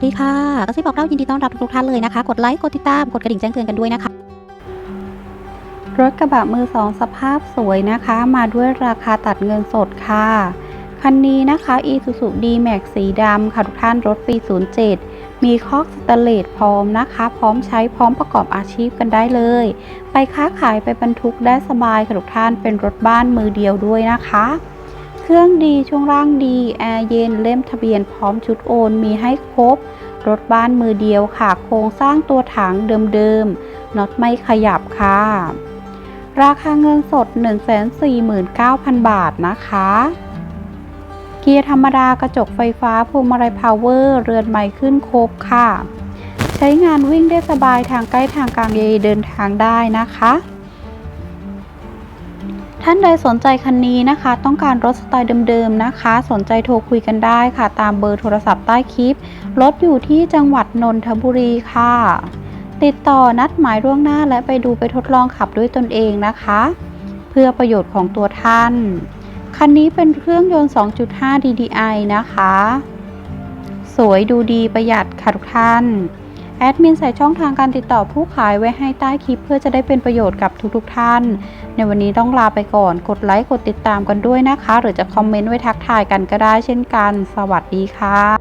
วัสดีค่ะกระซิบบอกเล่ายินดีต้อนรับทุกท่านเลยนะคะ กดไลค์กดติดตามกดกระดิ่งแจ้งเตือนกันด้วยนะคะ รถกระบะมือสองสภาพสวยนะคะ มาด้วยราคาตัดเงินสดค่ะ คันนี้นะคะ Isuzu D-Max สีดำค่ะทุกท่านรถปี 07 มีคอกสแตเลสพร้อมนะคะ พร้อมใช้พร้อมประกอบอาชีพกันได้เลย ไปค้าขายไปบรรทุกได้สบายค่ะทุกท่านเป็นรถบ้านมือเดียวด้วยนะคะ รื่องดีช่วงล่างดี แอร์เย็นเล่มทะเบียนพร้อมชุดโอนมีให้ครบ รถบ้านมือเดียวค่ะ โครงสร้างตัวถังเดิมๆน็อตไม่ขยับค่ะ ราคาเงินสด 149,000 บาทนะคะ เกียร์ธรรมดากระจกไฟฟ้าพวงมาลัยพาวเวอร์ เรือนใหม่ขึ้นครบค่ะ ใช้งานวิ่งได้สบายทางใกล้ทางกลางเยเดินทางได้นะคะ ท่านใดสนใจคันนี้นะคะ ต้องการรถสไตล์เดิมๆนะคะ สนใจโทรคุยกันได้ค่ะ ตามเบอร์โทรศัพท์ใต้คลิป รถอยู่ที่จังหวัดนนทบุรีค่ะ ติดต่อนัดหมายล่วงหน้าและไปดูไปทดลองขับด้วยตนเองนะคะ เพื่อประโยชน์ของตัวท่าน คันนี้เป็นเครื่องยนต์ 2.5 DDI นะคะ สวยดูดีประหยัดค่ะทุกท่าน แอดมินใส่ช่องทางการติดต่อผู้ขายไว้ให้ใต้คลิปเพื่อจะได้เป็นประโยชน์กับทุกๆทท่าน ในวันนี้ต้องลาไปก่อน กดไลค์ กดติดตามกันด้วยนะคะ หรือจะคอมเมนต์ไว้ทักทายกันก็ได้เช่นกัน สวัสดีค่ะ